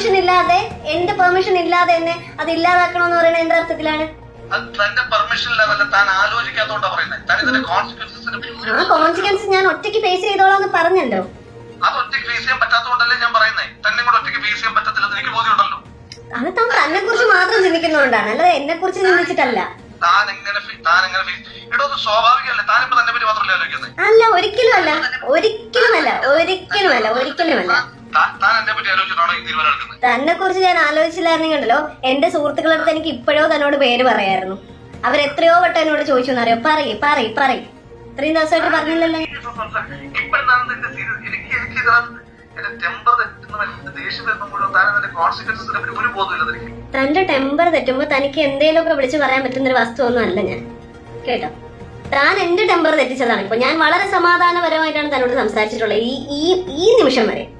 Permission ഇല്ലാതെ എന്റെ permission ഇല്ലാതെ എന്നെ അത് ഇല്ലാതാക്കണമെന്ന് പറയുന്നത് എന്റെ അർത്ഥത്തിലാണ്. അത് തന്റെ പെർമിഷൻ ഇല്ലാതല്ല താൻ ആലോചിക്കാത്തോണ്ടാ പറയുന്നത് താൻ ഇതിന്റെ കോൺസിക്വൻസസിന് ആ കോൺസിക്വൻസ് ഞാൻ ഒറ്റയ്ക്ക് ഫേസ് ചെയ്തോളാം എന്ന് പറഞ്ഞല്ലോ. അത് ഒറ്റയ്ക്ക് ഫേസ് ചെയ്യാൻ പറ്റാത്തതുകൊണ്ടല്ലേ ഞാൻ പറയുന്നത് തന്നെ കൂടെ ഒറ്റയ്ക്ക് ഫേസ് ചെയ്യാൻ പറ്റത്തില്ലെന്ന് എനിക്ക് ബോധ്യമുണ്ടല്ലോ. അത് താൻ തന്നെ കുറിച്ച് മാത്രം ചിന്തിക്കുന്നതുകൊണ്ടാണ്. അല്ലാതെ എന്നെ കുറിച്ച് ചിന്തിച്ചിട്ടല്ല. താൻ എങ്ങനെ അല്ല താൻ എങ്ങനെ ഒരിക്കലും തന്നെ പറ്റി മാത്രമല്ല ആലോചിക്കുന്നത് അല്ല ഒരിക്കലും അല്ല ഒരിക്കലുമല്ല. ഒരിക്കലുമല്ല. ഒരിക്കലുമല്ല. തന്നെ കുറിച്ച് ഞാൻ ആലോചിച്ചില്ലായിരുന്നെങ്കിൽ ഉണ്ടല്ലോ എന്റെ സുഹൃത്തുക്കളുടെ അടുത്ത് എനിക്ക് ഇപ്പോഴോ തന്നോട് പേര് പറയായിരുന്നു. അവരെത്രയോ വട്ടം എന്നോട് ചോദിച്ചു എന്നറിയോ? പറയ് പറയ് പറയ്. ഇത്രയും ദിവസമായിട്ട് പറഞ്ഞില്ലല്ലേ. തന്റെ ടെമ്പർ തെറ്റുമ്പോ തനിക്ക് എന്തേലുമൊക്കെ വിളിച്ച് പറയാൻ പറ്റുന്ന ഒരു വസ്തു ഒന്നും അല്ല ഞാൻ. കേട്ടോ? താൻ എന്റെ ടെമ്പർ തെറ്റിച്ചതാണ്. ഇപ്പൊ ഞാൻ വളരെ സമാധാനപരമായിട്ടാണ് തന്നോട് സംസാരിച്ചിട്ടുള്ളത്. ഈ ഈ നിമിഷം വരെ.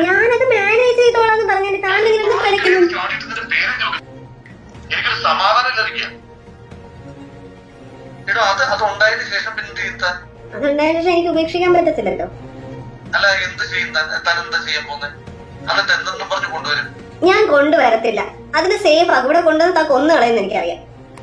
ഞാനത് മാനേജ് ചെയ്തോളാന്ന് പറഞ്ഞു താൻ എനിക്കൊരു സമാധാനം ലഭിക്കുക എടോ അത് അത് ഉണ്ടായതിനു ശേഷം പിന്നെ അതുണ്ടായതിനു ശേഷം എനിക്ക് ഉപേക്ഷിക്കാൻ പറ്റത്തില്ലല്ലോ. അല്ല എന്ത് ചെയ്യും താൻ? താൻ എന്താ ചെയ്യാൻ പോകുന്നത് എന്നിട്ട് എന്തെന്നും പറഞ്ഞു കൊണ്ടുവരും. ഞാൻ കൊണ്ടുവരത്തില്ല. അതിന് സേഫ് ഇവിടെ കൊണ്ടുവന്ന് താ കൊന്നു കളയുന്ന എനിക്കറിയാം.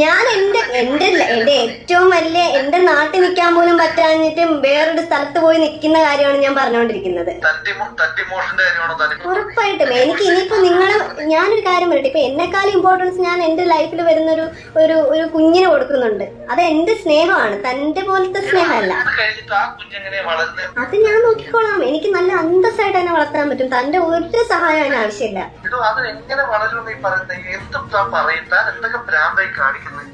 ഞാൻ എന്റെ എന്റെ എന്റെ ഏറ്റവും വലിയ എന്റെ നാട്ടിൽ നിൽക്കാൻ പോലും പറ്റാഞ്ഞിട്ട് വേറൊരു സ്ഥലത്ത് പോയി നിൽക്കുന്ന കാര്യമാണ് ഞാൻ പറഞ്ഞുകൊണ്ടിരിക്കുന്നത്. ഉറപ്പായിട്ടും. എനിക്ക് ഇനിയിപ്പോ നിങ്ങൾ ഞാനൊരു കാര്യം പറയട്ടെ. ഇപ്പൊ എന്നെക്കാളും ഇമ്പോർട്ടൻസ് ഞാൻ എന്റെ ലൈഫിൽ വരുന്ന ഒരു ഒരു ഒരു കുഞ്ഞിന് കൊടുക്കുന്നുണ്ട്. അത് എന്റെ സ്നേഹമാണ്. തന്റെ പോലത്തെ സ്നേഹമല്ല. അത് ഞാൻ നോക്കിക്കോളാം. എനിക്ക് തന്നെ വളർത്താൻ പറ്റും. തന്റെ ഒരു സഹായം അതിന് ആവശ്യമില്ല. അത് എങ്ങനെ വളരുമെന്ന് ഈ പറയുന്നത്? എന്തും താൻ പറയും താൻ എന്തൊക്കെ ഭ്രാന്തായി കാണിക്കുന്നത്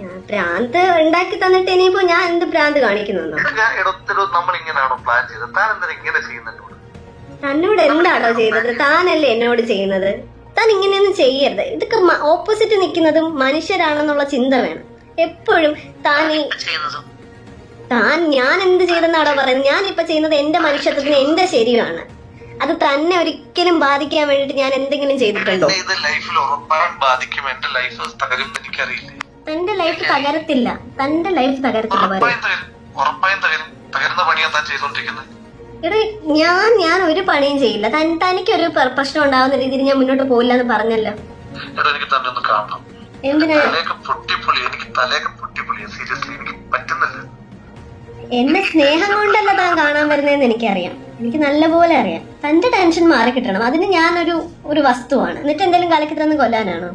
ഞാൻ ഭ്രാന്ത് ഉണ്ടാക്കി തന്നിട്ട് ഇനിയിപ്പോ ഞാൻ എന്ത് ഭ്രാന്ത് കാണിക്കുന്നു ഇടത്തിലോ നമ്മൾ ഇങ്ങനെയാണോ പ്ലാൻ ചെയ്തത്? താൻ എന്തിനാ ഇങ്ങനെ ചെയ്യുന്നുണ്ട് തന്നോട് എന്താണോ ചെയ്തത്? താനല്ലേ എന്നോട് ചെയ്യുന്നത്? താൻ ഇങ്ങനെയൊന്നും ചെയ്യരുത്. ഇതൊക്കെ ഓപ്പോസിറ്റ് നിൽക്കുന്നതും മനുഷ്യരാണെന്നുള്ള ചിന്ത വേണം. എപ്പോഴും താൻ ഈ ചെയ്യുന്നതും താൻ ഞാൻ എന്ത് ചെയ്തെന്നാണോ പറയുന്നത്. ഞാൻ ഇപ്പൊ ചെയ്യുന്നത് എന്റെ മനുഷ്യത്വത്തിന് എന്റെ ശരീരമാണ്. അത് തന്നെ ഒരിക്കലും ബാധിക്കാൻ വേണ്ടിട്ട് ഞാൻ എന്തെങ്കിലും ചെയ്തിട്ടുണ്ടോ? എന്റെ ഇത് ലൈഫിൽ ഉറപ്പായും ബാധിക്കും. എന്റെ ലൈഫ് തകരും എനിക്കറിയില്ല. തന്റെ ലൈഫ് തകരത്തില്ല. തന്റെ ലൈഫ് തകരത്തില്ല പറയും. ഉറപ്പായും തകരും. ഉറപ്പായും തകരും. തകരുന്ന പണിയാ താൻ ചെയ്തോണ്ടിരിക്കുന്നത് എടാ ഞാൻ ഞാൻ ഒരു പണിയും ചെയ്യില്ല. തൻ തനിക്കൊരു പ്ര- പ്രശ്നം ഉണ്ടാവുന്ന രീതിയിൽ ഞാൻ മുന്നോട്ട് പോയില്ല എന്ന് പറഞ്ഞല്ലോ. എടാ എനിക്ക് തന്നെ ഒന്ന് കാണണം. എന്തിനാ? തലയൊക്കെ പൊട്ടിപ്പൊളി എനിക്ക് തലയൊക്കെ പൊട്ടിപ്പൊളിയാ. സീരിയസ്ലി എനിക്ക് എന്നെ സ്നേഹം കൊണ്ടല്ല താൻ കാണാൻ വരുന്നതെന്ന് എനിക്കറിയാം. എനിക്ക് നല്ലപോലെ അറിയാം. തന്റെ ടെൻഷൻ മാറി കിട്ടണം. അതിന് ഞാനൊരു ഒരു വസ്തുവാണ്. എന്നിട്ട് എന്തെങ്കിലും കലക്കി തന്ന് കൊല്ലാനാണോ?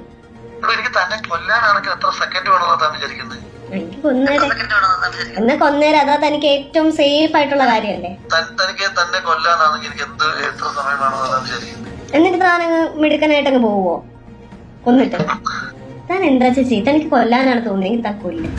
എനിക്ക് തന്നെ കൊല്ലാനാണെങ്കിൽ എത്ര സെക്കൻഡ് താൻ വിചാരിക്കുന്നത് എനിക്ക് കൊന്നേരെ. എന്നാ കൊന്നേരം. അതാ തനിക്ക് ഏറ്റവും സേഫ് ആയിട്ടുള്ള കാര്യമല്ലേ? തനിക്ക് തന്നെ കൊല്ലാനാണെങ്കിൽ എനിക്ക് എന്ത് എത്ര സമയം വിചാരിക്കുന്നത് എന്നിട്ട് താൻ അങ്ങ് മിടുക്കനായിട്ടങ്ങ് പോവോ? കൊന്നിട്ട്. താൻ എന്താ ചേച്ചി? തനിക്ക് കൊല്ലാനാണ് തോന്നിയെങ്കിൽ താൻ കൊല്ലും